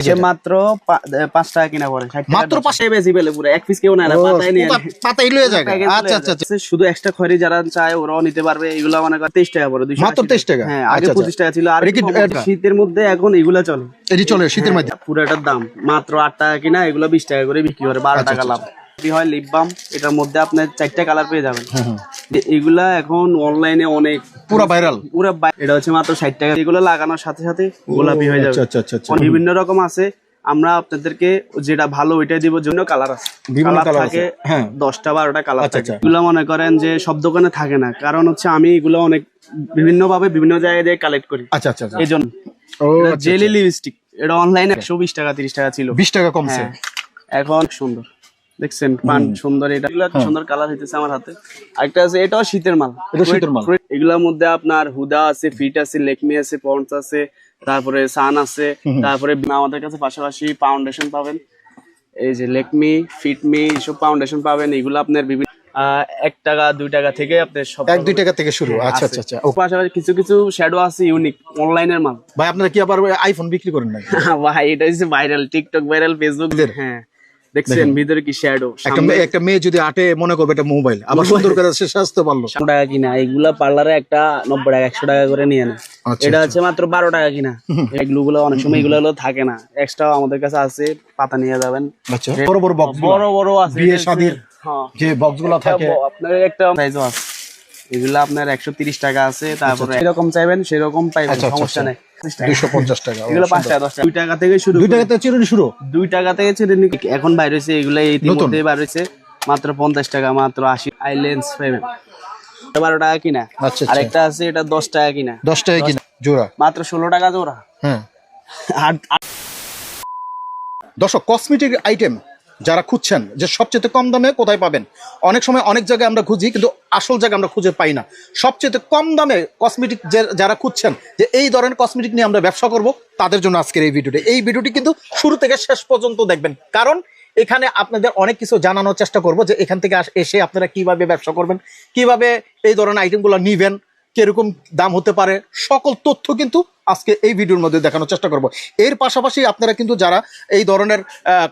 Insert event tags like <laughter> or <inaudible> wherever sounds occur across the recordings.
সে মাত্র পাঁচ টাকা কিনা পড়ে মাত্র দশ বেশি পেলে পুরো এক পিস কেউ না ও, নিয়ে পাতাই লয়ে যায়। আচ্ছা আচ্ছা আচ্ছা। শুধু এক্সট্রা খয়রি যারা চায় ওরাও নিতে পারবে এগুলো মানে তেইশ টাকা পড়ে দুইশো মাত্র 23 টাকা? হ্যাঁ আগে। পঁচিশ টাকা ছিল আর শীতের মধ্যে এখন এগুলা চলে। এটি চলে শীতের মধ্যে। পুরাটার দাম মাত্র আট টাকা কিনা এগুলো বিশ টাকা করে বিক্রি করে বারো টাকা লাভ। হয় লিপ বাম এটার মধ্যে আপনার চারটা কালার পেয়ে যাবেন। হুম। এ- এগুলা এখন অনলাইনে অনেক পুরো ভাইরাল পুরো এটা হচ্ছে মাত্র ষাট টাকা। এগুলো লাগানোর সাথে সাথে গোলাপি হয়ে যাবে। আচ্ছা আচ্ছা আচ্ছা আচ্ছা। বিভিন্ন রকম আছে। আমরা আপনাদেরকে যেটা ভালো ওইটাই দিব জন্য কালার আছে। কালার থাকে আছে, হ্যাঁ। দশটা বারোটা কালার থাকে। আচ্ছা। এগুলো মনে করেন যে সব দোকানে থাকে না। কারণ হচ্ছে আমি এগুলো অনেক বিভিন্ন ভাবে বিভিন্ন জায়গায় দিয়ে কালেক্ট করি। আচ্ছা আচ্ছা। এই জন্য জেলি লিপস্টিক এটা অনলাইনে একশো বিশ টাকা তিরিশ টাকা ছিল। বিশ টাকা কমছে। হ্যাঁ। এখন সুন্দর। দেখছেন পান সুন্দর এটা এগুলো সুন্দর কালার হইতেছে আমার হাতে। আরেকটা আছে এটাও শীতের মাল। হ্যাঁ। এটা শীতের মাল। এগুলোর মধ্যে আপনার হুদা আছে ফিট আছে লেকমি আছে পন্স আছে তারপরে সান আছে তারপরে আমাদের কাছে পাশাপাশি ফাউন্ডেশন পাবেন। এই যে লেকমি ফিটমি এসব ফাউন্ডেশন পাবেন এগুলো আপনার বিভিন্ন আহ, এক টাকা দুই টাকা থেকে আপনার সব এক দুই টাকা থেকে শুরু। আচ্ছা আচ্ছা আচ্ছা পাশাপাশি কিছু কিছু শ্যাডো আছে ইউনিক অনলাইনের মাল। ভাই আপনারা কি আবার আইফোন বিক্রি করেন <laughs> ভাই এটা হচ্ছে ভাইরাল টিকটক ভাইরাল ফেসবুক? হ্যাঁ। দেখছেন ভিতরে কি শ্যাডো একটা মেয়ে যদি আটে মনে করবে এটা মোবাইল আবার সুন্দর করে সে সাজতে পারল। টাকা কিনা এগুলা পার্লারে একটা নব্বই টাকা একশো টাকা করে নিয়ে নেয় আচ্ছা, এটা হচ্ছে মাত্র বারো টাকা কিনা। এগুলো গুলো অনেক সময় এগুলো হলো থাকে না। এক্সট্রা আমাদের কাছে আছে পাতা নিয়ে যাবেন। আচ্ছা বড় বড় বক্স বড় বড় আছে বিয়ে শাদির হ্যাঁ। যে বক্সগুলো থাকে। আপনার একটা সাইজও আছে। এগুলো আপনার একশো তিরিশ টাকা আছে তারপরে এরকম চাইবেন সেরকম পাইবেন আচ্ছা, আচ্ছা, সমস্যা আচ্ছা। নেই। দুইশো পঞ্চাশ টাকা এগুলো পাঁচ টাকা দশ টাকা। দুই টাকা থেকে শুরু দুই টাকা থেকে চিরুনি শুরু? দুই টাকা থেকে ছেড়ে এখন বাইরে হয়েছে এগুলো ইতিমধ্যে বাইরে হয়েছে মাত্র পঞ্চাশ টাকা মাত্র আশি আইলেন্স পাইবেন বারো টাকা কিনা? আচ্ছা আচ্ছা। আরেকটা আছে এটা দশ টাকা কিনা? দশ টাকা কিনা জোড়া? মাত্র ষোলো টাকা জোড়া। হ্যাঁ। দর্শক কসমেটিক আইটেম যারা খুঁজছেন যে সবচেয়ে কম দামে কোথায় পাবেন? অনেক সময় অনেক জায়গায় আমরা খুঁজি, কিন্তু আসল জায়গা আমরা খুঁজে পাই না। সবচেয়ে কম দামে কসমেটিক যে যারা খুঁজছেন যে এই ধরনের কসমেটিক নিয়ে আমরা ব্যবসা করব, তাদের জন্য আজকের এই ভিডিওটি। এই ভিডিওটি কিন্তু শুরু থেকে শেষ পর্যন্ত দেখবেন। কারণ এখানে আপনাদের অনেক কিছু জানানোর চেষ্টা করব যে এখান থেকে এসে আপনারা কীভাবে ব্যবসা করবেন, কীভাবে এই ধরনের আইটেমগুলো নিবেন। কীরকম দাম হতে পারে সকল তথ্য কিন্তু আজকে এই ভিডিওর মধ্যে দেখানোর চেষ্টা করব। এর পাশাপাশি আপনারা কিন্তু যারা এই ধরনের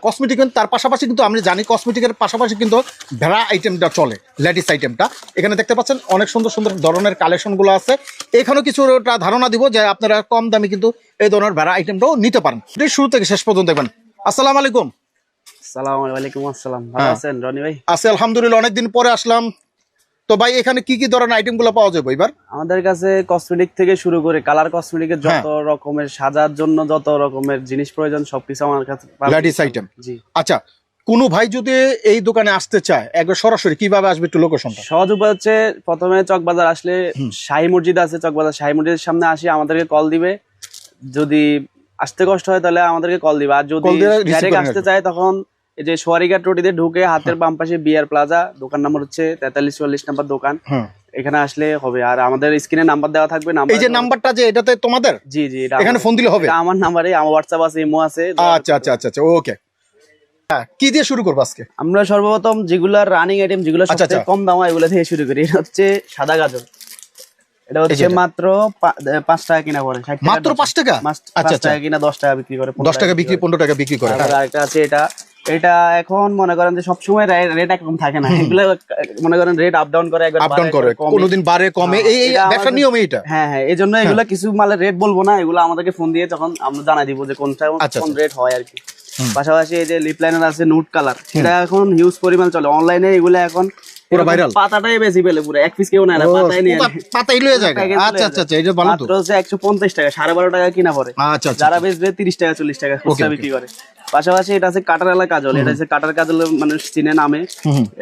কসমেটিক তার পাশাপাশি কিন্তু আমি জানি কসমেটিকের পাশাপাশি কিন্তু ভেড়া আইটেমটা চলে লেডিস আইটেমটা এখানে দেখতে পাচ্ছেন অনেক সুন্দর সুন্দর ধরনের কালেকশনগুলো আছে। এখানেও কিছুটা ধারণা দিব যে আপনারা কম দামে কিন্তু এই ধরনের ভেড়া আইটেমটাও নিতে পারেন। শুরু থেকে শেষ পর্যন্ত দেখবেন। আসসালামু আলাইকুম। সালাম আলাইকুম আসসালাম। ভালো হ্যাঁ। আছেন রনি ভাই? আছে আলহামদুলিল্লাহ অনেকদিন পরে আসলাম। তো ভাই এখানে কি কি ধরনের আইটেমগুলো পাওয়া যাবে এবার? আমাদের কাছে কসমেটিক থেকে শুরু করে কালার কসমেটিকের হ্যাঁ। যত রকমের সাজার জন্য যত রকমের জিনিস প্রয়োজন সবকিছু আমার কাছে লেডিস আইটেম জি। আচ্ছা কোনো ভাই যদি এই দোকানে আসতে চায় একবার সরাসরি কীভাবে আসবে একটু লোকেশনটা সহজ উপায় হচ্ছে প্রথমে চকবাজার আসলে শাহী মসজিদ আছে চকবাজার শাহী মসজিদের সামনে আসি আমাদেরকে কল দিবে। যদি আসতে কষ্ট হয় তাহলে আমাদেরকে কল দিবে। আর যদি আসতে চায় তখন এই যে সোয়ারিঘাট রোডিতে ঢুকে হাতের বাম পাশে বিয়ার প্লাজা দোকান নাম্বার হচ্ছে তেতাল্লিশ চুয়াল্লিশ নাম্বার দোকান। এখানে আসলে হবে। আর আমাদের স্ক্রিনে নাম্বার দেওয়া থাকবে নাম্বার এই যে নাম্বারটা যে এটাতে তোমাদের? জি জি এখানে ফোন দিলে হবে। আমার নাম্বারে আমার হোয়াটসঅ্যাপ আছে ইমো আছে আচ্ছা আচ্ছা আচ্ছা আচ্ছা ওকে হ্যাঁ কি দিয়ে শুরু করব আজকে? আমরা সর্বপ্রথম যেগুলার রানিং আইটেম যেগুলো আচ্ছা, সবচেয়ে আচ্ছা। কম দাম এগুলো থেকে শুরু করি। এটা হচ্ছে সাদা গাজর। এটা হচ্ছে মাত্র পাঁচ টাকা কিনা টাকা মাত্র পাঁচ টাকা? আচ্ছা পাঁচ আচ্ছা। টাকা কিনা দশ টাকা বিক্রি করে দশ টাকা বিক্রি পনেরো টাকা বিক্রি করে। আরেকটা আছে এটা এটা এখন মনে করেন যে সবসময় রেট একরকম থাকে না। এগুলো মনে করেন রেট আপ ডাউন করে একবার আপ ডাউন করে। কোনদিন বাড়ে কমে। এই এই ব্যবসার নিয়ম এটা। হ্যাঁ হ্যাঁ এই জন্য এগুলো কিছু মালের রেট বলব না। এগুলো আমাদেরকে ফোন দিয়ে তখন আমরা জানাই দিব যে কোনটা আচ্ছা, কোন রেট হয় আর কি পাশাপাশি এই যে লিপ লাইনার আছে নুট কালার এটা এখন হিউজ পরিমাণ চলে। অনলাইনে এগুলো এখন পুরো ভাইরাল পাতাটাই বেশি পেলে পুরো এক পিস কেউ না পাতাই নিয়ে পাতাই লয়ে যায় আচ্ছা আচ্ছা আচ্ছা এটা ভালো। তো মাত্র হচ্ছে একশো পঞ্চাশ টাকা সাড়ে বারো টাকা কিনা পড়ে। আচ্ছা আচ্ছা যারা বেচবে তিরিশ টাকা চল্লিশ টাকা খুচরা বিক্রি করে। পাশাপাশি এটা আছে কাটারালা কাজল। এটা হচ্ছে কাটার কাজল মানুষ চিনে নামে।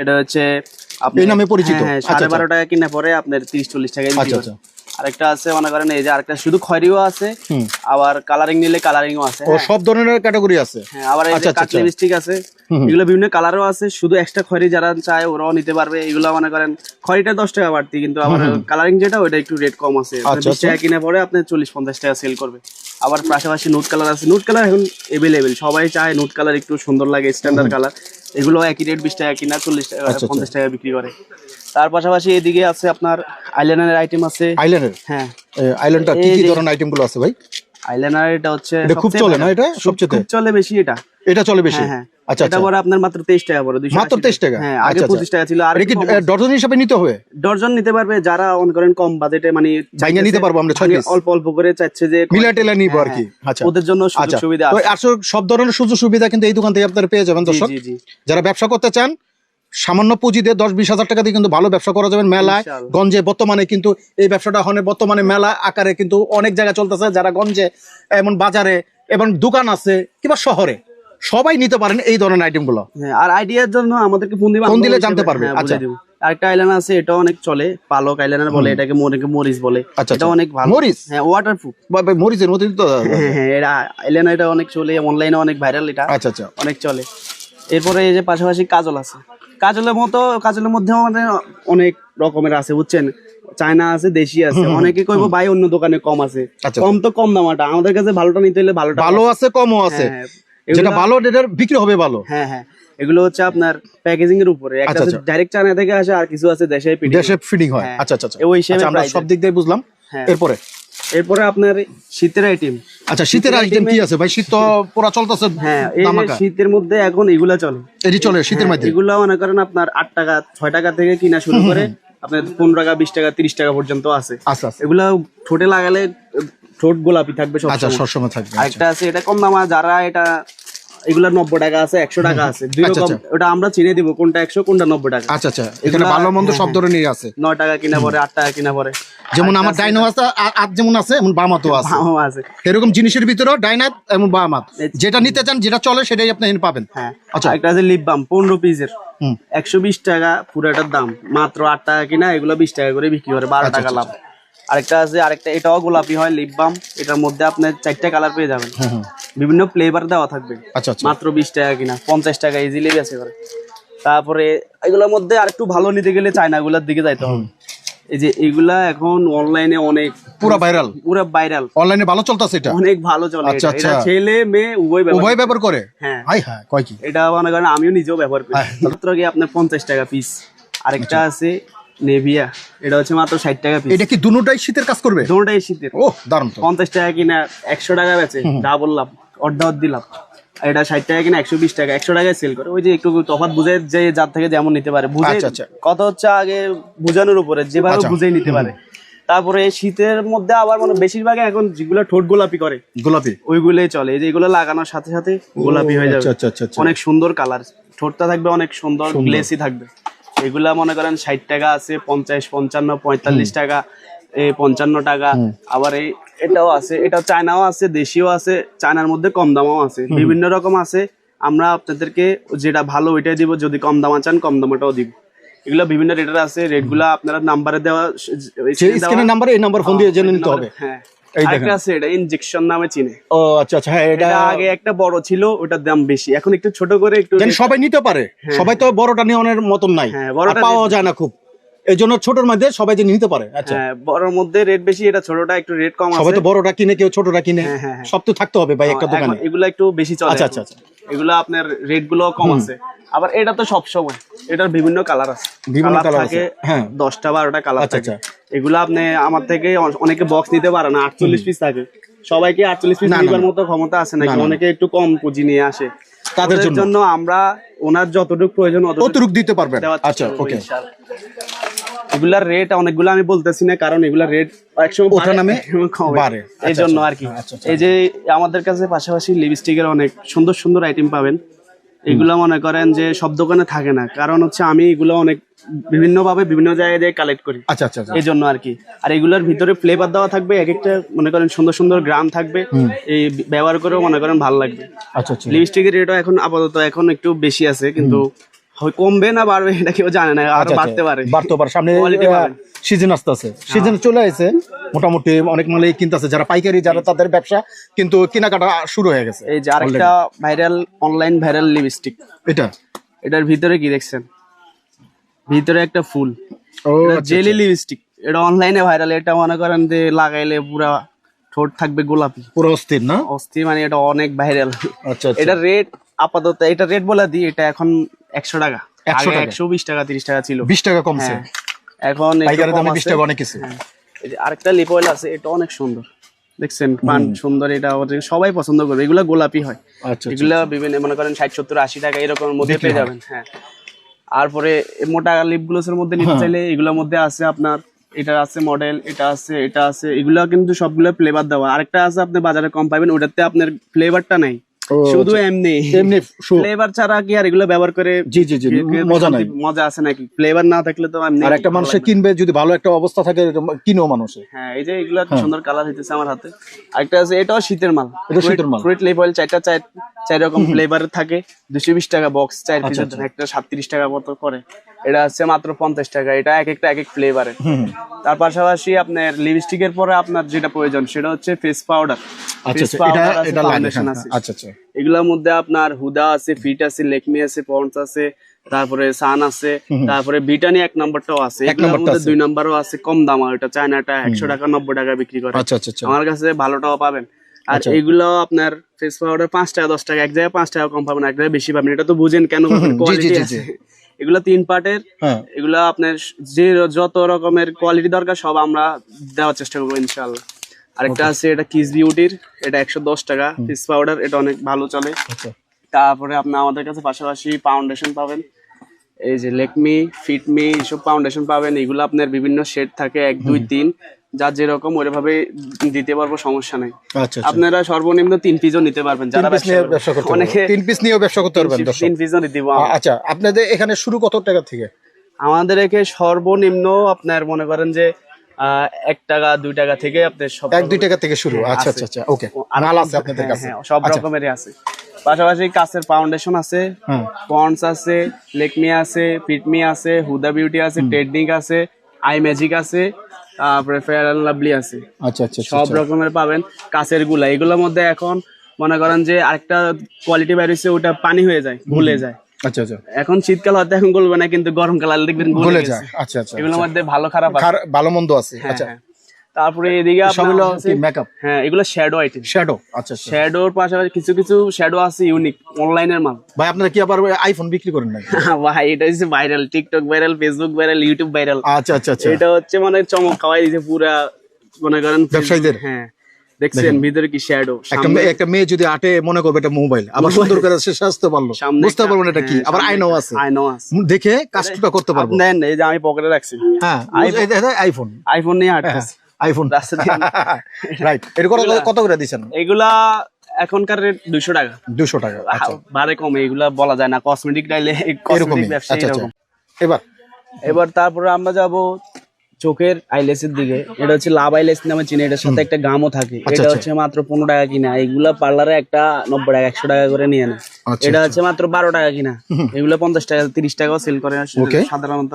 এটা হচ্ছে আপনি নামে পরিচিত? হ্যাঁ, হ্যাঁ, আচ্ছা, সাড়ে আচ্ছা। বারো টাকা কিনা পরে আপনার তিরিশ চল্লিশ টাকা আচ্ছা আচ্ছা। আরেকটা আছে মনে করেন এই যে আরেকটা শুধু খয়রিও আছে আবার কালারিং নিলে কালারিংও আছে ও সব ধরনের ক্যাটাগরি আছে? হ্যাঁ আবার এই আচ্ছা, যে আচ্ছা, লিপস্টিক আছে এগুলো বিভিন্ন কালারও আছে শুধু এক্সট্রা খয়রি যারা চায় ওরাও নিতে পারবে এগুলো মনে করেন খয়রিটা দশ টাকা বাড়তি কিন্তু আবার কালারিং যেটা ওটা একটু রেট কম আছে। আচ্ছা, বিশ টাকা কিনে পরে আপনি চল্লিশ পঞ্চাশ টাকা সেল করবে। আবার পাশাপাশি নোট কালার আছে নোট কালার এখন এভেলেবেল সবাই চায় নোট কালার একটু সুন্দর লাগে স্ট্যান্ডার্ড কালার এগুলো একই রেট বিশ টাকা কিনা চল্লিশ টাকা আচ্ছা, পঞ্চাশ টাকা বিক্রি করে। তার পাশাপাশি এদিকে আছে আপনার আইলাইনারের আইটেম আছে। আইল্যান্ডের হ্যাঁ। আইল্যান্ডটা কি কি ধরনের আইটেমগুলো আছে ভাই? আইলাইনার এটা হচ্ছে এটা খুব চলে না এটা? সবচেয়ে খুব চলে বেশি এটা। এটা চলে বেশি? হ্যাঁ হ্যাঁ। আচ্ছা এটা আচ্ছা। পরে আপনার মাত্র তেইশ টাকা পড়ে 280 মাত্র 23 টাকা? হ্যাঁ আচ্ছা, আগে আচ্ছা। পঁচিশ টাকা ছিল আর কি। ডজন হিসাবে নিতে হবে? ডর্জন নিতে পারবে যারা অন করেন কম বাজেটে মানে নিতে পারব আমরা অল্প অল্প করে চাচ্ছে যে মিলা টেলা নিব হ্যাঁ, আর কি। হ্যাঁ। আচ্ছা। ওদের জন্য সুযোগ আচ্ছা। সুবিধা তো আসলে সব ধরনের সুযোগ সুবিধা কিন্তু এই দোকান থেকে আপনারা পেয়ে যাবেন দর্শক। যারা ব্যবসা করতে চান সামান্য পুঁজি দিয়ে দশ বিশ হাজার টাকা দিয়ে কিন্তু ভালো ব্যবসা করা যাবে মেলায়। গঞ্জে বর্তমানে কিন্তু এই ব্যবসাটা হনে বর্তমানে মেলা আকারে কিন্তু অনেক জায়গায় চলতেছে। যারা গঞ্জে এমন বাজারে এবং দোকান আছে কিংবা শহরে। সবাই নিতে পারেন এই ধরনের আইটেমগুলো। হ্যাঁ আর আইডিয়ার জন্য আমাদেরকে ফোন দিবে ফোন দিলে জানতে পারবে, হ্যাঁ, আচ্ছা। আরেকটা আইলাইনার আছে এটা অনেক চলে পালক আইলাইনার বলে এটাকে অনেকে মরিচ বলে। আচ্ছা, এটা আচ্ছা। অনেক ভালো। মরিচ? হ্যাঁ ওয়াটারপ্রুফ মরিচের মধ্যে তো হ্যাঁ হ্যাঁ এটা আইলাইনার এটা অনেক চলে অনলাইনে অনেক ভাইরাল এটা। আচ্ছা আচ্ছা। অনেক চলে। এরপরে এই যে পাশাপাশি কাজল আছে। কাজলের মতো কাজলের মধ্যেও মানে অনেক রকমের আছে বুঝছেন? চায়না আছে দেশি আছে। অনেকে কইবো ভাই অন্য দোকানে কম আছে। আচ্ছা। কম তো কম দামাটা আমাদের কাছে ভালোটা নিতে হলে ভালোটা ভালো আছে কমও আছে। হ্যাঁ, যেটা ভালো এটার বিক্রি হবে ভালো। হ্যাঁ হ্যাঁ। এগুলো হচ্ছে আপনার প্যাকেজিং এর উপরে। একটা আচ্ছা, আচ্ছা। ডাইরেক্ট চায়না থেকে আসে আর কিছু আছে দেশে পিডি দেশে ফিডিং হয়। হ্যাঁ। আচ্ছা আচ্ছা আচ্ছা। ওই হিসেবে আচ্ছা, আমরা সব দিক দিয়ে বুঝলাম। হ্যাঁ। এরপরে? এরপরে আপনার শীতের আইটেম আচ্ছা শীতের আইটেম কি আছে? ভাই শীত তো পুরো চলতেছে হ্যাঁ এই শীতের মধ্যে এখন এগুলা চলে। এটি চলে শীতের মধ্যে। এগুলো মনে করেন আপনার আট টাকা ছয় টাকা থেকে কিনা শুরু করে আপনার পনেরো টাকা বিশ টাকা তিরিশ টাকা পর্যন্ত আছে। আচ্ছা আচ্ছা। এগুলা ঠোঁটে লাগালে ঠোঁট গোলাপি থাকবে সব আচ্ছা সবসময় থাকবে আরেকটা আছে এটা কম দামা যারা এটা এগুলা নব্বই টাকা আছে একশো টাকা আছে দুই আচ্ছা, রকম ওটা আমরা চিনে দিব কোনটা একশো কোনটা নব্বই টাকা। আচ্ছা আচ্ছা। এখানে ভালো মন্দ হ্যাঁ, সব ধরনেরই আছে। নয় টাকা কিনা পরে আট টাকা কিনা পরে যেমন আমার ডাইনো আছে আর যেমন আছে এমন বামাতও আছে। আছে। এরকম জিনিসের ভিতরেও ডাইনাত এবং বামাত যেটা নিতে চান যেটা চলে সেটাই আপনি এখানে পাবেন। হ্যাঁ। আচ্ছা। একটা আছে লিপ বাম পনেরো পিসের হুম। একশো বিশ টাকা পুরোটার দাম। মাত্র আট টাকা কিনা এগুলো বিশ টাকা করে বিক্রি করে বারো আচ্ছা, টাকা লাভ। আরেকটা আছে আরেকটা এটাও গোলাপি হয় লিপ বাম এটার মধ্যে আপনার চারটা কালার পেয়ে যাবেন। বিভিন্ন ফ্লেভার দেওয়া থাকবে। আচ্ছা আচ্ছা। মাত্র বিশ টাকা কিনা পঞ্চাশ টাকা ইজিলি বেঁচে করে। তারপরে এগুলোর মধ্যে আরেকটু ভালো নিতে গেলে চায়নাগুলোর দিকে যাইতে হবে। এই যে এগুলা এখন অনলাইনে অনেক পুরো ভাইরাল পুরো ভাইরাল অনলাইনে ভালো চলতেছে এটা? অনেক ভালো চলে। আচ্ছা, আচ্ছা। ছেলে মেয়ে উভয় ব্যবহার উভয় ব্যবহার করে? হ্যাঁ। হাই হ্যাঁ কয় কি? এটা মনে করেন আমিও নিজেও ব্যবহার করি। মাত্র কি আপনার পঞ্চাশ টাকা পিস আরেকটা আচ্ছা। আছে নেভিয়া এটা হচ্ছে মাত্র ষাট টাকা পিস এটা কি দুটোটাই শীতের কাজ করবে? দুটোটাই শীতের। ও দারুণ তো। পঞ্চাশ টাকা কিনা একশো টাকা বেচে যা বললাম অর্ধা দিলাম। আর এটা ষাট টাকা কিনা একশো বিশ টাকা একশো টাকায় সেল করে। ওই যে একটু তফাৎ বুঝে যে যার থেকে যেমন নিতে পারে। বুঝে আচ্ছা, আচ্ছা। কত হচ্ছে আগে বুঝানোর উপরে যেভাবে আচ্ছা। বুঝেই নিতে পারে। তারপরে শীতের মধ্যে আবার মানে বেশিরভাগ এখন যেগুলো ঠোঁট গোলাপি করে গোলাপি? ওইগুলোই চলে। এই যে এগুলো লাগানোর সাথে সাথে গোলাপি হয়ে যাবে। আচ্ছা আচ্ছা আচ্ছা। আচ্ছা অনেক সুন্দর কালার ঠোঁটটা থাকবে অনেক সুন্দর গ্লেসি থাকবে। এগুলা মনে করেন ষাট টাকা আছে পঞ্চাশ পঞ্চান্ন পঁয়তাল্লিশ টাকা এই পঞ্চান্ন টাকা। আবার এই এটাও আছে এটা চায়নাও আছে দেশিও আছে চায়নার মধ্যে কম দামও আছে। বিভিন্ন রকম আছে আমরা আপনাদেরকে যেটা ভালো ওইটাই দিব যদি কম দামা চান কম দামাটাও দিব। এগুলো বিভিন্ন রেটের আছে রেটগুলো আপনারা নাম্বারে দেওয়া স্ক্রিনের নাম্বারে এই নাম্বার ফোন দিয়ে জেনে নিতে হবে। হ্যাঁ। আরেকটা আছে এটা ইনজেকশন নামে চিনে। ও আচ্ছা আচ্ছা হ্যাঁ এটা আগে একটা বড় ছিল ওটার দাম বেশি। এখন একটু ছোট করে একটু যেন সবাই নিতে পারে। সবাই তো বড়টা নেওয়ার মতন নাই। হ্যাঁ, বড়টা পাওয়া যায় না খুব। এই জন্য ছোটর মধ্যে সবাই যে নিতে পারে আচ্ছা। হ্যাঁ বড়র মধ্যে রেট বেশি এটা ছোটটা একটু রেট কম সবাই তো বড়টা কিনে কেউ ছোটটা কিনে। হ্যাঁ, হ্যাঁ, হ্যাঁ। সব তো থাকতে হবে ভাই একটা দোকানে। এগুলো একটু বেশি চলে আচ্ছা। আচ্ছা, আচ্ছা। এগুলো আপনার রেটগুলো কম আছে। আবার এটা তো সব সময় এটার বিভিন্ন কালার আছে। বিভিন্ন কালার থাকে আছে, হ্যাঁ। দশটা বারোটা কালার আচ্ছা, থাকে। এগুলো আপনি আমার থেকে অনেকে বক্স নিতে পারে না আটচল্লিশ পিস থাকে। সবাইকে আটচল্লিশ পিস নিবার মতো ক্ষমতা আছে নাকি। অনেকে একটু কম পুঁজি নিয়ে আসে। তাদের জন্য। আমরা ওনার যতটুকু প্রয়োজন অতটুকু দিতে পারবেন। আচ্ছা ওকে এগুলার রেট অনেকগুলো আমি বলতেছি না কারণ এগুলার রেট একসময় ওঠা নামে বাড়ে। <laughs> এই আচ্ছা, জন্য আচ্ছা। আর কি। আচ্ছা, আচ্ছা। এই যে আমাদের কাছে পাশাপাশি লিপস্টিকের অনেক সুন্দর সুন্দর আইটেম পাবেন। এগুলো মনে করেন যে সব দোকানে থাকে না। কারণ হচ্ছে আমি এগুলো অনেক বিভিন্ন ভাবে বিভিন্ন জায়গায় কালেক্ট করি। আচ্ছা আচ্ছা আচ্ছা। এই জন্য আর কি। আর এগুলোর ভিতরে ফ্লেভার দেওয়া থাকবে এক একটা মনে করেন সুন্দর সুন্দর গ্রাম থাকবে। এই ব্যবহার করেও মনে করেন ভালো লাগবে। আচ্ছা আচ্ছা। লিপস্টিকের রেটও এখন আপাতত এখন একটু বেশি আছে কিন্তু কমবে না বাড়বে এটা কেউ জানে না আরও আচ্ছা, আচ্ছা। বাড়তে পারে। বাড়তে পারে। সামনে সিজন আসতে আছে সিজন চলে আসে মোটামুটি অনেক মালই কিনতেছে যারা পাইকারি যারা তাদের ব্যবসা কিন্তু কেনাকাটা শুরু হয়ে গেছে। এই যে আরেকটা ভাইরাল অনলাইন ভাইরাল লিপস্টিক এটা? এটার ভিতরে কি দেখছেন? ভিতরে একটা ফুল। ও জেলি লিপস্টিক এটা অনলাইনে ভাইরাল এটা মনে করেন যে লাগাইলে পুরা ঠোঁট থাকবে গোলাপি। পুরো অস্থির না? অস্থির মানে এটা অনেক ভাইরাল আচ্ছা আচ্ছা। এটা রেট আপাতত এটা রেট বলে দিই এটা এখন একশো টাকা। 100 টাকা? একশো বিশ টাকা তিরিশ টাকা ছিল। বিশ টাকা কমছে। হ্যাঁ। এখন। বিশ টাকা অনেক কিছু। হ্যাঁ। আরেকটা লিপ অয়েল আছে এটা অনেক সুন্দর। দেখছেন পান সুন্দর এটা সবাই পছন্দ করবে। এগুলা গোলাপি হয়। আচ্ছা এগুলা বিভিন্ন মনে করেন ষাট সত্তর আশি টাকা এরকম মধ্যে পেয়ে যাবেন। হ্যাঁ। আর পরে মোটা লিপ গ্লোসের মধ্যে নিতে হ্যাঁ। চাইলে এগুলোর মধ্যে আছে আপনার এটা আছে মডেল এটা আছে এটা আছে। এগুলা কিন্তু সবগুলো ফ্লেভার দেওয়া। আরেকটা আছে আপনি বাজারে কম পাবেন ওটাতে আপনার ফ্লেভারটা নাই। শুধু আচ্ছা। এমনি। এমনি <laughs> ফ্লেভার ছাড়া কি আর এগুলো ব্যবহার করে জি জি জি মজা নাই। মজা আছে নাকি? ফ্লেভার না থাকলে তো আর একটা মানুষে কিনবে যদি ভালো একটা অবস্থা থাকে কিনেও মানুষে। হ্যাঁ এই যে এগুলো সুন্দর কালার হইতেছে আমার হাতে। আরেকটা আছে এটাও শীতের মাল। এটা শীতের মাল। ফ্রুট লেভ অয়েল চারটা চার চার রকম ফ্লেভার থাকে। দুশো বিশ টাকা বক্স চার আচ্ছা, পিসের একটা সাতত্রিশ টাকা মতো করে। এটা হচ্ছে মাত্র পঞ্চাশ টাকা। এটা এক একটা এক এক ফ্লেভারের তার পাশাপাশি আপনার লিপস্টিকের পরে আপনার যেটা প্রয়োজন সেটা হচ্ছে ফেস পাউডার আচ্ছা ফেস আচ্ছা। হ্যাঁ, আছে। আচ্ছা আচ্ছা। এগুলোর মধ্যে আপনার হুদা আছে ফিট আছে লেকমি আছে পন্স আছে তারপরে সান আছে তারপরে বিটানি এক নম্বরটাও আছে। এক এগুলোর মধ্যে আছে। দুই নম্বরও আছে কম দাম আর ওটা চায়নাটা একশো টাকা নব্বই টাকা বিক্রি করে। আচ্ছা আচ্ছা আচ্ছা। আমার কাছে ভালোটাও পাবেন। আর আচ্ছা। এগুলো আপনার ফেস পাউডার পাঁচ টাকা দশ টাকা এক জায়গায় পাঁচ টাকা কম পাবেন এক জায়গায় বেশি পাবেন। এটা তো বুঝেন কেন কোয়ালিটি আছে। এগুলো তিন পার্টের হ্যাঁ। এগুলো আপনার যে যত রকমের কোয়ালিটি দরকার সব আমরা দেওয়ার চেষ্টা করব ইনশাল্লাহ আরেকটা আছে এটা কিস বিউটির এটা একশো দশ টাকা ফেস পাউডার এটা অনেক ভালো চলে। আচ্ছা। তারপরে আপনার আমাদের কাছে পাশাপাশি ফাউন্ডেশন পাবেন। এই যে লেকমি ফিটমি এইসব ফাউন্ডেশন পাবেন। এগুলো আপনার বিভিন্ন শেড থাকে এক দুই তিন। যার যেরকম ওইভাবে দিতে পারব সমস্যা নেই। আচ্ছা আচ্ছা। আপনারা সর্বনিম্ন তিন পিসও নিতে পারবেন। তিন যারা পিস ব্যবসা করতে অনেকে তিন পিস নিয়েও ব্যবসা করতে পারবেন তিন পিসও দিব আচ্ছা আপনাদের এখানে শুরু কত টাকা থেকে? আমাদের একে সর্বনিম্ন আপনার মনে করেন যে এক টাকা দুই টাকা থেকে আপনার সব এক দুই টাকা থেকে শুরু। হ্যাঁ, আচ্ছা আচ্ছা আচ্ছা ওকে। আর আছে আপনাদের হ্যাঁ, কাছে। হ্যাঁ, সব আচ্ছা। রকমেরই আছে। পাশাপাশি কাছের ফাউন্ডেশন আছে পন্ডস আছে লেকমি আছে ফিটমি আছে হুদা বিউটি আছে টেকনিক আছে আই ম্যাজিক আছে তারপরে ফেয়ার অ্যান্ড লাভলি আছে। আচ্ছা আচ্ছা আচ্ছা, সব আচ্ছা। রকমের পাবেন কাছেরগুলা। এগুলোর মধ্যে এখন মনে করেন যে আরেকটা কোয়ালিটি হয়েছে ওটা পানি হয়ে যায় গলে যায়। আচ্ছা আচ্ছা। এখন শীতকাল হয়তো এখন গলবে না কিন্তু গরমকাল আলে দেখবেন গলে যায়। আচ্ছা আচ্ছা এগুলোর মধ্যে ভালো খারাপ আছে। ভালো মন্দ আছে। হ্যাঁ, আচ্ছা। হ্যাঁ। তারপরে এদিকে সবগুলো মেকআপ হ্যাঁ এগুলো শ্যাডো আইটেম শ্যাডো আচ্ছা আচ্ছা। শ্যাডোর পাশাপাশি কিছু কিছু শ্যাডো আছে ইউনিক অনলাইনের মাল। ভাই আপনারা কি আবার আইফোন বিক্রি করেন নাকি? <laughs> ভাই এটা হচ্ছে viral TikTok viral Facebook viral YouTube viral আচ্ছা আচ্ছা আচ্ছা। এটা হচ্ছে মানে চমক খাওয়াই দিছে পুরা মনে করেন ব্যবসায়ীদের? হ্যাঁ। দেখছেন ভিতরে কি শ্যাডো একটা মেয়ে যদি আটে মনে করবে এটা মোবাইল আবার সুন্দর করে সে সাজতে পারল। বুঝতে একটা- পারবেন এটা কি হ্যাঁ, আবার আয়নাও আছে। আয়নাও আছে। দেখে কাজটা করতে পারব। নেন এই যে আমি পকেটে রাখছি। হ্যাঁ আইফোন আইফোন নিয়ে হাঁটতেছি আইফোন রাইট এটা কত করে দিচ্ছেন? এগুলা এখনকার রেট দুইশো টাকা। দুশো টাকা আচ্ছা। বারে কমে এগুলা বলা যায় না। কসমেটিক ডাইলে কসমেটিক ব্যবসা এরকম। এবার? এবার তারপরে আমরা যাব চোখের আইলেসের দিকে এটা হচ্ছে লাভ আইলেস নামে চিনি এটার সাথে একটা গামও থাকে। আচ্ছা, এটা হচ্ছে মাত্র পনেরো টাকা কিনা এগুলা পার্লারে একটা নব্বই টাকা একশো টাকা করে নিয়ে নেয়। আচ্ছা, এটা হচ্ছে মাত্র বারো টাকা কিনা। এগুলো পঞ্চাশ টাকা তিরিশ টাকাও সেল করে. সাধারণত।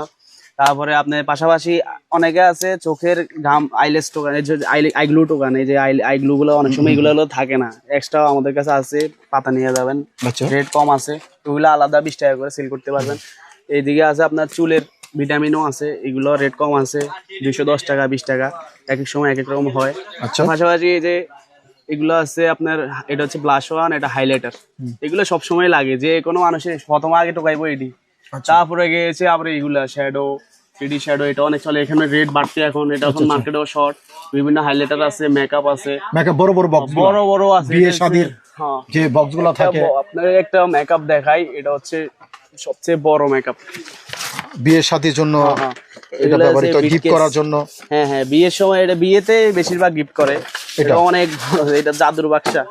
তারপরে আপনার পাশাপাশি অনেকে আছে চোখের ঘাম আইলেস টোকান এই যে আইগ্লু টোকান এই যে আইগ্লু গুলো অনেক সময় এগুলো হলো থাকে না। এক্সট্রা আমাদের কাছে আছে পাতা নিয়ে যাবেন। আচ্ছা। রেট কম আছে ওগুলো আলাদা বিশ টাকা করে সেল করতে পারবেন। এইদিকে আছে আপনার চুলের ভিটামিনও আছে এগুলো রেট কম আছে দুইশো দশ টাকা বিশ টাকা এক এক সময় এক এক রকম হয়। আচ্ছা। পাশাপাশি এই যে এগুলো আছে আপনার এটা হচ্ছে ব্লাশ ওয়ান এটা হাইলাইটার এগুলো সব সময় লাগে যে কোনো মানুষের প্রথম আগে টোকাইবো এটি আচ্ছা। তারপরে গিয়েছে আবার এগুলা শ্যাডো থ্রিডি শ্যাডো এটা অনেক চলে। এখানে রেট বাড়তে এখন এটা আচ্ছা, এখন মার্কেটেও শর্ট বিভিন্ন হাইলাইটার আছে মেকআপ আছে। মেকআপ বড় বড় বক্স বড় বড় আছে বিয়ে শাদির হ্যাঁ। যে বক্সগুলো থাকে। আপনার একটা মেকআপ দেখাই এটা হচ্ছে সবচেয়ে বড় মেকআপ বিয়ে শাদির জন্য হ্যাঁ। এটা ব্যবহৃত গিফট করার জন্য। হ্যাঁ হ্যাঁ বিয়ের সময় এটা বিয়েতে বেশিরভাগ গিফট করে। এটা। অনেক ভালো, এটা জাদুর বাক্সা।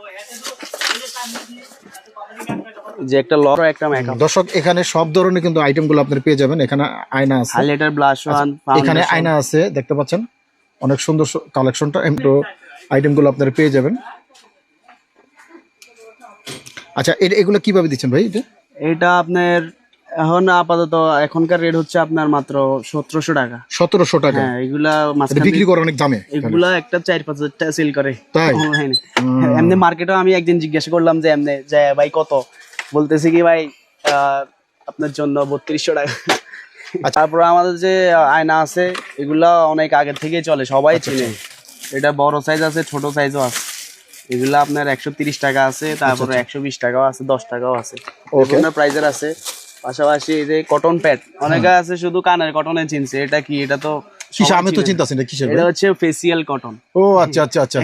যে একটা লর একটা মেকআপ দর্শক এখানে সব ধরনের কিন্তু আইটেমগুলো আপনারা পেয়ে যাবেন। এখানে আয়না আছে। হাইলাইটার ব্লাশ ওয়ান এখানে আয়না আছে দেখতে পাচ্ছেন? অনেক সুন্দর কালেকশনটা আইটেমগুলো আপনারা পেয়ে যাবেন। আচ্ছা এটা এগুলো কীভাবে দিচ্ছেন ভাই এটা? এটা আপনার এখন আপাতত এখনকার রেট হচ্ছে আপনার মাত্র সতেরোশো টাকা। সতেরোশো টাকা। হ্যাঁ এগুলা বিক্রি করে অনেক দামে এগুলা একটা চার পাঁচ হাজার টাকা সেল করে। তাই? এমনি মার্কেটে আমি একদিন জিজ্ঞাসা করলাম যে এমনি যে ভাই কত? বলতেছে কি ভাই আপনার জন্য বত্রিশশো টাকা। আচ্ছা। তারপরে আমাদের যে আয়না আছে এগুলা অনেক আগে থেকে চলে সবাই আচ্ছা, চিনে। এটা বড় সাইজ আছে ছোট সাইজও আছে। এগুলা আপনার একশো তিরিশ টাকা আছে তারপরে একশো বিশ টাকাও আছে দশ টাকাও আছে। বিভিন্ন প্রাইজের আছে। পাশাপাশি এই যে কটন প্যাড অনেকে আছে শুধু কানের কটনে চিনছে এটা কি এটা তো কিসে আমি তো চিনে। না। কিসের এটা হচ্ছে ফেসিয়াল কটন ও আচ্ছা আচ্ছা আচ্ছা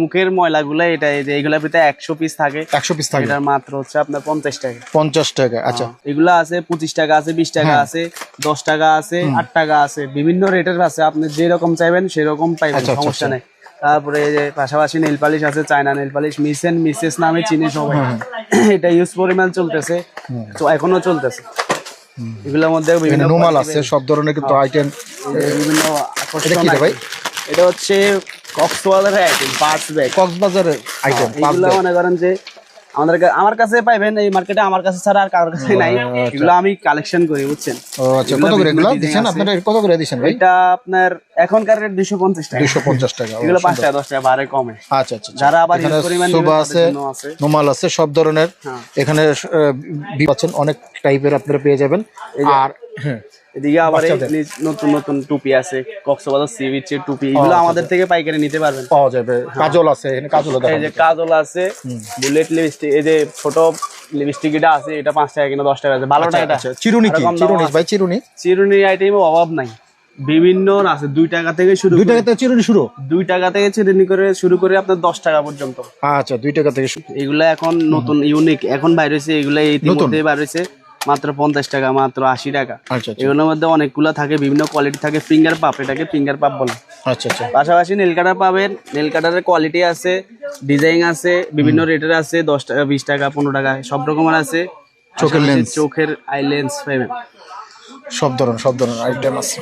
মুখের ময়লাগুলো এটা এই যে এগুলোর ভিতরে একশো পিস থাকে। একশো পিস থাকে। এটার মাত্র হচ্ছে আপনার পঞ্চাশ টাকা। পঞ্চাশ টাকা আচ্ছা। এগুলা আছে পঁচিশ টাকা আছে বিশ টাকা হ্যাঁ। আছে দশ টাকা আছে আট টাকা আছে বিভিন্ন রেটের আছে। আপনি যেরকম চাইবেন সেরকম পাইবেন সমস্যা। নেই। তারপরে এই যে পাশাপাশি নেল পালিশ আছে China nail polish miss and Mrs নামে চিনি সবাই এটা ইউজ পরিমাণ চলতেছে তো এখনও চলতেছে। এগুলোর মধ্যে বিভিন্ন নোমাল আছে সব ধরনের কিন্তু আইটেম বিভিন্ন এটা কি আকর্ষণ ভাই? এটা হচ্ছে কক্সবাজারের আইটেম পাঁচ ব্যাগ কক্সবাজারের আইটেম এগুলো মনে করেন যে আমাদের আমার কাছে পাইবেন এই মার্কেটে আমার কাছে ছাড়া আর কারোর কাছে নাই। এগুলো আমি কালেকশন করি বুঝছেন? ও আচ্ছা। কত করে? এগুলো design আপনারা? কত করে দিচ্ছেন ভাই? এটা আপনার এখনকার রেট দুশো পঞ্চাশ টাকা। দুইশো পঞ্চাশ টাকা। এগুলো টাকা দশ টাকা বারে কমে। আচ্ছা আচ্ছা আচ্ছা। যারা আবার পরিমাণ সোবা আছে আছে। নোমাল আছে সব ধরনের। হ্যাঁ। এখানে পাচ্ছেন অনেক টাইপের আপনারা পেয়ে যাবেন। আর হ্যাঁ। এদিকে আবার নতুন নতুন টুপি আছে কক্সবাজার সি বিচের টুপি এগুলো আচ্ছা, আমাদের থেকে পাইকারি নিতে পারবেন। পাওয়া যাবে। কাজল আছে এখানে কাজল এই যে কাজল আছে বুলেট লিপস্টিক এই যে ছোট লিপস্টিক এটা আছে এটা পাঁচ টাকা কিনা দশ টাকা আছে। এটা? আচ্ছা। চিরুনি কি? আরও কম দামও চিরুনি ভাই চিরুনি? চিরুনির আইটেমের অভাব নাই। বিভিন্ন আছে দুই টাকা থেকে শুরু দুই টাকা থেকে চিরুনি শুরু? দুই টাকা থেকে চিরুনি করে শুরু করে আপনার দশ টাকা পর্যন্ত। আচ্ছা দুই টাকা থেকে শুরু। এগুলা এখন নতুন ইউনিক এখন বাইর হয়েছে এগুলা ইতিমধ্যে বাইর হয়েছে। মাত্র পঞ্চাশ টাকা মাত্র আশি টাকা। আচ্ছা আচ্ছা। এগুলোর মধ্যে অনেকগুলো থাকে বিভিন্ন কোয়ালিটি থাকে ফিঙ্গার পাপ এটাকে ফিঙ্গার পাপ বলে। আচ্ছা আচ্ছা। পাশাপাশি নেল কাটার পাবেন নেল কাটারের কোয়ালিটি আছে ডিজাইন আছে বিভিন্ন রেটের আছে দশ টাকা বিশ টাকা পনেরো টাকা সব রকমের আছে। চোখের চোখের আই লেন্স পাবেন সব ধরনের সব ধরনের আইটেম আছে।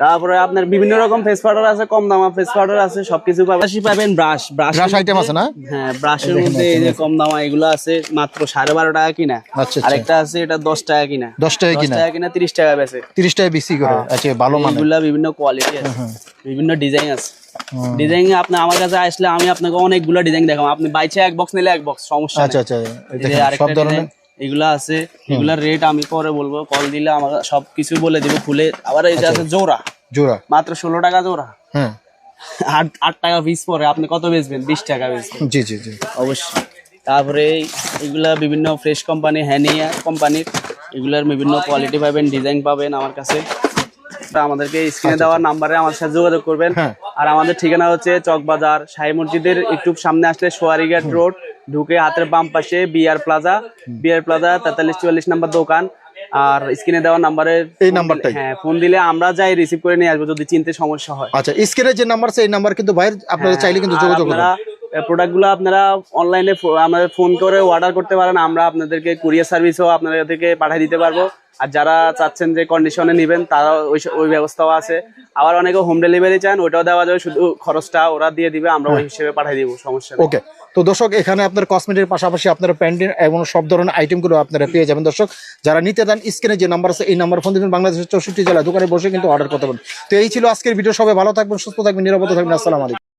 তারপরে আপনার বিভিন্ন রকম ফেস পাউডার আছে কম দামা ফেস পাউডার আছে সবকিছু পাবেন। পাশাপাশি পাবেন ব্রাশ ব্রাশ ব্রাশ আইটেম আছে না? হ্যাঁ ব্রাশের মধ্যে এই যে কম দামা এগুলো আছে মাত্র সাড়ে বারো টাকা কিনা। আচ্ছা আচ্ছা। আরেকটা আছে এটা দশ টাকা কিনা। দশ টাকা কিনা। টাকা কিনা তিরিশ টাকা বেচে। তিরিশ টাকা বেশি করে আচ্ছা ভালো মানে এগুলা বিভিন্ন কোয়ালিটি আছে। বিভিন্ন ডিজাইন আছে। ডিজাইন আপনি আমার কাছে আসলে আমি আপনাকে অনেকগুলো ডিজাইন দেখাবো। আপনি বাইচে এক বক্স নিলে এক বক্স সমস্যা আচ্ছা আচ্ছা আরেকটা সব ধরনের এগুলা আছে এগুলার রেট আমি পরে বলব। কল দিলে আমার সবকিছু বলে দিব খুলে। আবার এই যে আছে জোড়া। জোড়া। মাত্র ষোলো টাকা জোড়া। হ্যাঁ। আট আট টাকা পিস পরে আপনি কত বেচবেন? বিশ টাকা বেচবেন। জি জি জি। অবশ্যই। তারপরে এগুলা বিভিন্ন ফ্রেশ কোম্পানি হ্যানিয়া কোম্পানির এগুলার বিভিন্ন কোয়ালিটি পাবেন ডিজাইন পাবেন আমার কাছে। আমাদেরকে স্ক্রিনে দেওয়ার নাম্বারে আমার সাথে যোগাযোগ করবেন। হ্যাঁ। আর আমাদের ঠিকানা হচ্ছে চকবাজার শাহী মসজিদের একটু সামনে আসলে সোয়ারিঘাট রোড ঢুকে হাতের বাম পাশে বিআর প্লাজা বিআর প্লাজা তেতাল্লিশ চুয়াল্লিশ নাম্বার দোকান। আর স্ক্রিনে দেওয়ার নাম্বারে এই নাম্বারটাই? হ্যাঁ ফোন দিলে আমরা যাই রিসিভ করে নিয়ে আসব যদি চিনতে সমস্যা হয়। আচ্ছা স্ক্রিনে যে নাম্বার এই নাম্বার কিন্তু ভাইয়ের আপনারা চাইলে কিন্তু হ্যাঁ, যোগাযোগ আপনারা করবেন প্রোডাক্ট আপনারা অনলাইনে আমাদের ফোন করে অর্ডার করতে পারেন আমরা আপনাদেরকে কুরিয়ার সার্ভিসও আপনাদেরকে পাঠিয়ে দিতে পারব। আর যারা চাচ্ছেন যে কন্ডিশনে নেবেন তারা ওই ওই ব্যবস্থাও আছে। আবার অনেকে হোম ডেলিভারি চান ওটাও দেওয়া যাবে শুধু খরচটা ওরা দিয়ে দিবে আমরা ওই হিসেবে পাঠিয়ে দিব সমস্যা নেই। ওকে তো দর্শক, এখানে আপনার কসমেটিকের পাশাপাশি আপনারা প্যান্টিন এবং সব ধরনের আইটেমগুলো আপনারা পেয়ে যাবেন। দর্শক, যারা নিতে দেন স্ক্রিনে যে নাম্বার আছে, এই নাম্বার ফোন দেবেন। বাংলাদেশের চৌষট্টি জেলা দোকানে বসে কিন্তু অর্ডার করতে পারেন তো এই ছিল আজকের ভিডিও সবাই ভালো থাকবেন, সুস্থ থাকবেন, নিরাপদ থাকবেন। আসসালামু আলাইকুম।